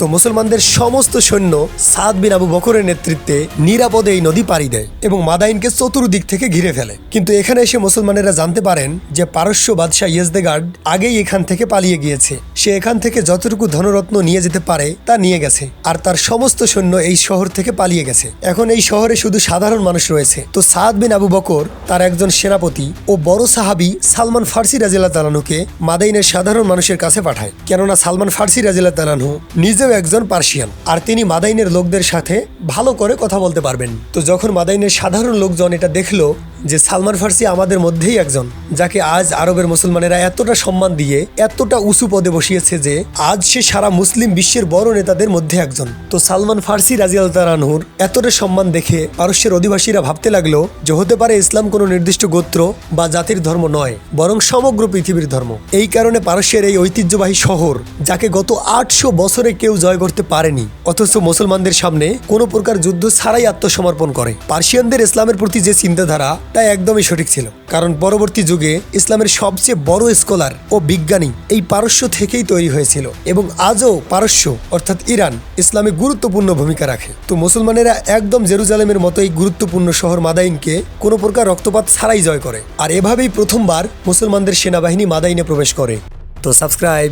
তো মুসলমানদের সমস্ত সৈন্য সাদ বিন আবু বকরের নেতৃত্বে নিরাপদে এই নদী পাড়ি দেয় এবং মাদাইনকে চতুর্দিক থেকে ঘিরে ফেলে। কিন্তু এখানে এসে মুসলমানেরা জানতে পারেন যে পারস্য বাদশাহ ইয়েজদেগার্ড আগেই এখান থেকে পালিয়ে গিয়েছে। সে এখান থেকে যতটুকু ধনরত্ন নিয়ে যেতে পারে, তা নিয়ে গেছে। আর তার সমস্ত সৈন্য এই শহর থেকে পালিয়ে গেছে। এখন এই শহরে শুধু সাধারণ মানুষ রয়েছে। তো সাদ বিন আবু বকর তার একজন সেনাপতি ও বড় সাহাবি সালমান ফার্সি রাজিল্লা তালানুকে মাদাইনের সাধারণ মানুষের কাছে পাঠায়। কেননা সালমান ফার্সি রাজিল্লা তালানহু নিজেও একজন পার্সিয়ান। আর তিনি মাদাইনের লোকদের সাথে ভালো করে কথা বলতে পারবেন। তো যখন মাদাইনের সাধারণ লোকজন এটা দেখল যে সালমান ফার্সি আমাদের মধ্যেই একজন, যাকে আজ আরবের মুসলমানেরা এতটা সম্মান দিয়ে, এতটা উঁচু পদে বসিয়েছে যে, আজ সে সারা মুসলিম বিশ্বের বড় নেতাদের মধ্যে একজন। তো সালমান ফার্সি রাজিয়াল তারানহুর এতটা সম্মান দেখে পারস্যের অধিবাসীরা ভাবতে লাগল যে হতে পারে ইসলাম কোনো নির্দিষ্ট গোত্র বা জাতির ধর্ম নয়, বরং সমগ্র পৃথিবীর ধর্ম। এই কারণে পারস্যের এই ঐতিহ্যবাহী শহর, যাকে গত আটশো বছরে কেউ জয় করতে পারেনি, অথচ মুসলমানদের সামনে কোনো প্রকার যুদ্ধ ছাড়াই আত্মসমর্পণ করে। পার্সিয়ানদের ইসলামের প্রতি যে চিন্তাধারা তা একদমই সঠিক ছিল। কারণ পরবর্তী যুগে ইসলামের সবচেয়ে বড় স্কলার ও বিজ্ঞানী এই পারস্য থেকেই তৈরি হয়েছিল এবং আজও পারস্য, অর্থাৎ ইরান, ইসলামে গুরুত্বপূর্ণ ভূমিকা রাখে। তো মুসলমানেরা একদম জেরুজালেমের মতোই গুরুত্বপূর্ণ শহর মাদাইনকে কোনো প্রকার রক্তপাত ছাড়াই জয় করে। আর এভাবেই প্রথমবার মুসলমানদের সেনাবাহিনী মাদাইনে প্রবেশ করে। তো সাবস্ক্রাইব!